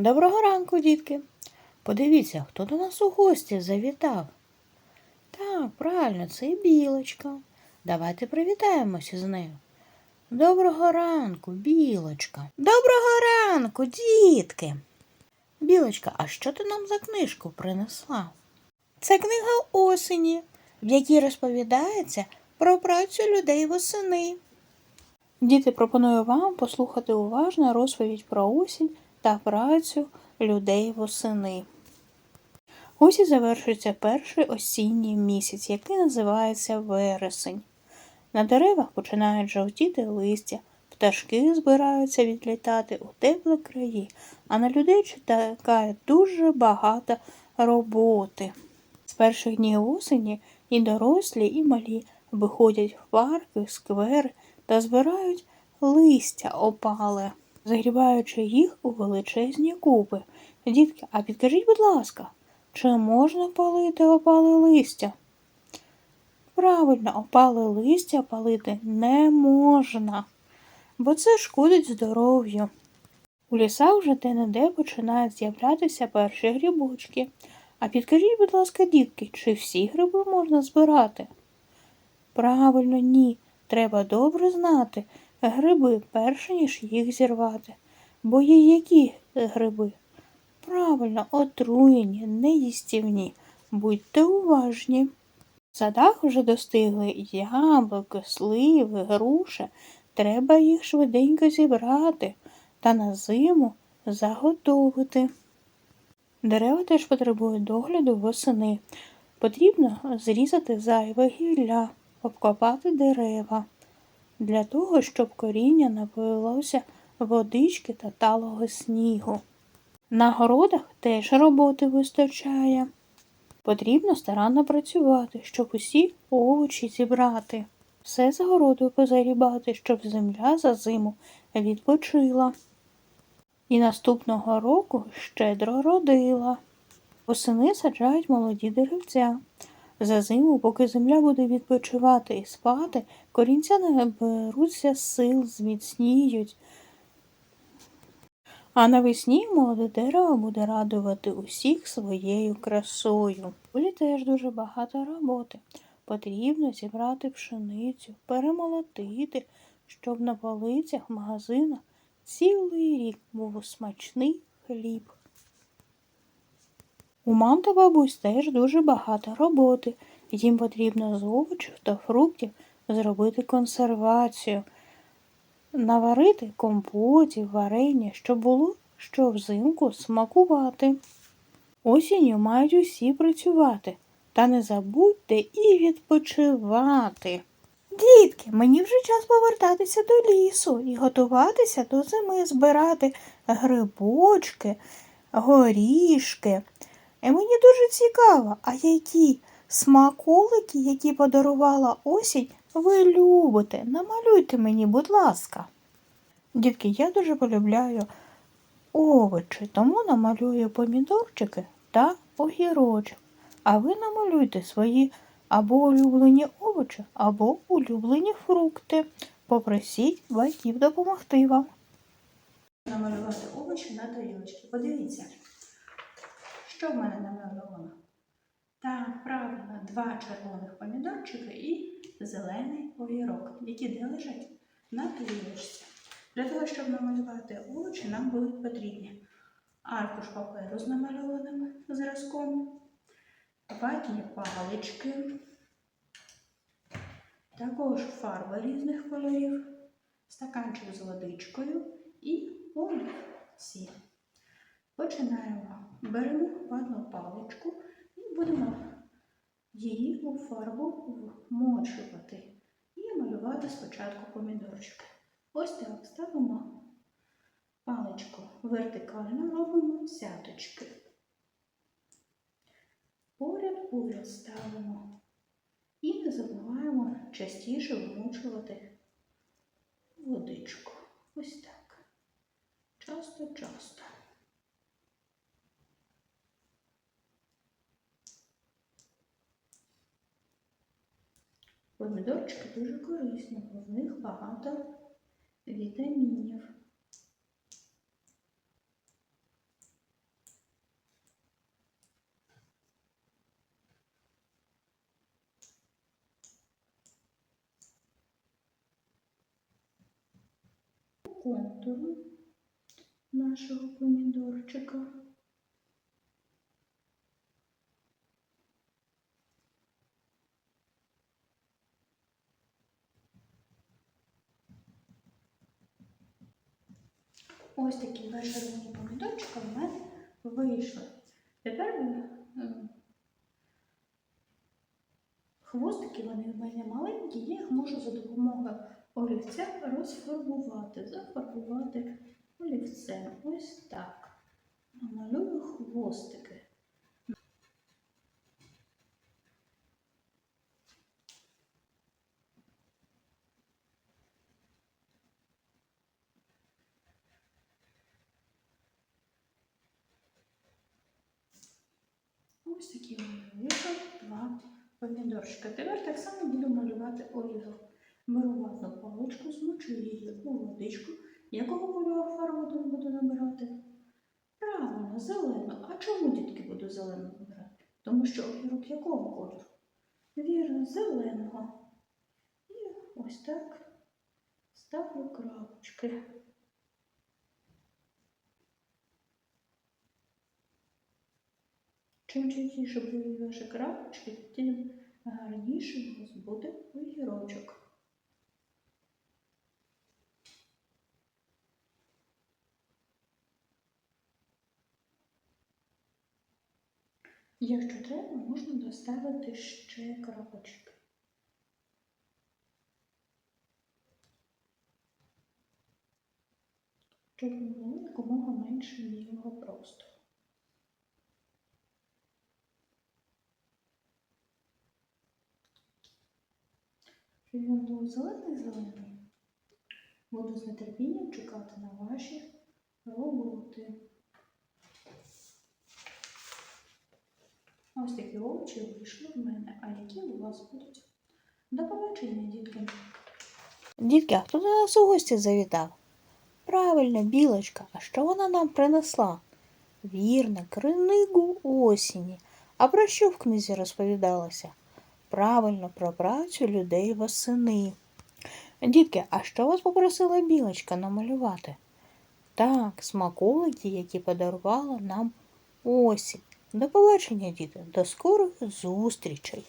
Доброго ранку, дітки. Подивіться, хто до нас у гості завітав. Так, правильно, це білочка. Давайте привітаємося з нею. Доброго ранку, білочка. Доброго ранку, дітки. Білочка, а що ти нам за книжку принесла? Це книга осені, в якій розповідається про працю людей восени. Діти, пропоную вам послухати уважно розповідь про осінь та працю людей восени. Ось і завершується перший осінній місяць, який називається вересень. На деревах починають жовтіти листя, пташки збираються відлітати у теплі краї, а на людей чекає дуже багато роботи. З перших днів осені і дорослі, і малі виходять в парки, сквери та збирають листя опале, загрібаючи їх у величезні купи. Дітки, а підкажіть, будь ласка, чи можна палити опале листя? Правильно, опале листя палити не можна, бо це шкодить здоров'ю. У лісах вже де-не-де починають з'являтися перші грибочки. А підкажіть, будь ласка, дітки, чи всі гриби можна збирати? Правильно, ні. Треба добре знати гриби, перш ніж їх зірвати. Бо є які гриби? Правильно, отруєні, неїстівні. Будьте уважні. В садах вже достигли яблуки, сливи, груші. Треба їх швиденько зібрати та на зиму заготовити. Дерева теж потребують догляду восени. Потрібно зрізати зайве гілля, обкопати дерева для того, щоб коріння напилося водички та талого снігу. На городах теж роботи вистачає. Потрібно старанно працювати, щоб усі овочі зібрати. Все за городою позарібати, щоб земля за зиму відпочила. І наступного року щедро родила. Восени саджають молоді деревця. За зиму, поки земля буде відпочивати і спати, корінця наберуться сил, зміцніють. А навесні молоде дерево буде радувати усіх своєю красою. Полі теж дуже багато роботи. Потрібно зібрати пшеницю, перемолотити, щоб на полицях магазинах цілий рік був смачний хліб. У мам та бабусь теж дуже багато роботи. Їм потрібно з овочів та фруктів зробити консервацію, наварити компотів, варення, щоб було що взимку смакувати. Осінню мають усі працювати, та не забудьте і відпочивати. Дітки, мені вже час повертатися до лісу і готуватися до зими, збирати грибочки, горішки. І мені дуже цікаво, а які смаколики, які подарувала осінь, ви любите. Намалюйте мені, будь ласка. Дітки, я дуже полюбляю овочі, тому намалюю помідорчики та огірочок. А ви намалюйте свої або улюблені овочі, або улюблені фрукти. Попросіть батьків допомогти вам. Намалювати овочі на тарілочці. Подивіться, що в мене намальовано. Так, правильно, два червоних помідорчики і зелений огірок, які де лежать на тарілочці. Для того, щоб намалювати овочі, нам будуть потрібні аркуш паперу з намальованим зразком, ватні палички, також фарби різних кольорів, стаканчик з водичкою і олівці. Починаємо. Беремо ватну паличку і будемо її у фарбу вмочувати і малювати спочатку помідорчики. Ось так ставимо паличку вертикально, робимо сяточки. Поряд поряд ставимо і не забуваємо частіше вмочувати водичку. Ось так. Часто-часто. Помідорчики дуже корисні, в них багато вітамінів. Контуру нашого помідорчика. Ось такі два червоні в мене вийшли. Тепер е, хвостики вони в мене маленькі, я їх можу за допомогою олівця розфарбувати, зафарбувати олівцем. Ось так. Намалюю хвостики. Ось такі у два помідорчика. Тепер так само буду малювати олівом. Беру ватну паличку, змочую її у водичку. Якого кольору фарбу буду набирати? Правильно, зелену. А чому дітки буду зелену набирати? Тому що огірок якого кольору? Вірно, зеленого. І ось так ставлю крапочки. Чим частіше будуть ваші крапочки, тим гарніше у вас буде огірочок. Якщо треба, можна доставити ще крапочки. Щоб було якомога менше білого простору. Він був зелений-зелений. Буду з нетерпінням чекати на ваші роботи. Ось такі овочі вийшли в мене, а які у вас будуть? До побачення, дітки. Дітки, а хто до нас у гості завітав? Правильно, білочка. А що вона нам принесла? Вірно, книгу осені. А про що в книзі розповідалося? Правильно, про працю людей восени. Дітки, а що вас попросила білочка намалювати? Так, смаколики, які подарувала нам осінь. До побачення, діти, до скорих зустрічей!